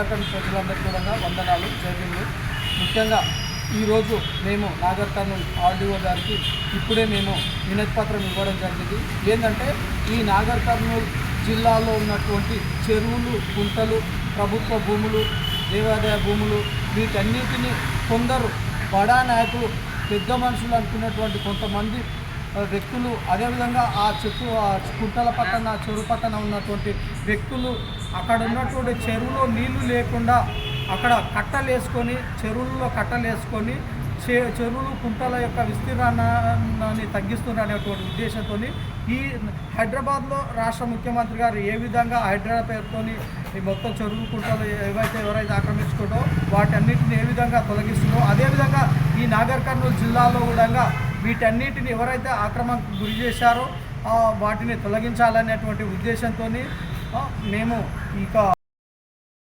ఉత్తరాఖండ్ ప్రజలందరికీ కూడా వందనాలు జైలు ముఖ్యంగా ఈరోజు మేము నాగర్ కర్నూలు ఆర్డీఓ గారికి ఇప్పుడే మేము వినతి పత్రం ఇవ్వడం జరిగింది. ఏంటంటే ఈ నాగర్ కర్నూలు జిల్లాలో ఉన్నటువంటి చెరువులు గుంటలు ప్రభుత్వ భూములు దేవాదాయ భూములు వీటన్నిటిని కొందరు బడా నాయకులు పెద్ద మనుషులు అనుకున్నటువంటి కొంతమంది వ్యక్తులు అదేవిధంగా ఆ చెట్టు ఆ కుంటల పక్కన చెరువు పక్కన ఉన్నటువంటి వ్యక్తులు అక్కడ ఉన్నటువంటి చెరువులో నీళ్ళు లేకుండా అక్కడ కట్టలేసుకొని చెరువుల్లో కట్టలు వేసుకొని చే చెరువులు కుంటల యొక్క విస్తీర్ణాన్ని తగ్గిస్తున్నారు అనేటువంటి ఉద్దేశంతో ఈ హైదరాబాద్లో రాష్ట్ర ముఖ్యమంత్రి గారు ఏ విధంగా హైదరాబాద్ పేరుతోని ఈ మొత్తం చెరువులు కుంటలు ఏవైతే ఎవరైతే ఆక్రమించుకుంటో వాటన్నిటిని ఏ విధంగా తొలగిస్తుందో అదేవిధంగా ఈ నాగర్ కర్నూలు జిల్లాలో కూడా వీటన్నిటిని ఎవరైతే ఆక్రమణకు గురి చేశారో వాటిని తొలగించాలనేటువంటి ఉద్దేశంతో మేము ఇక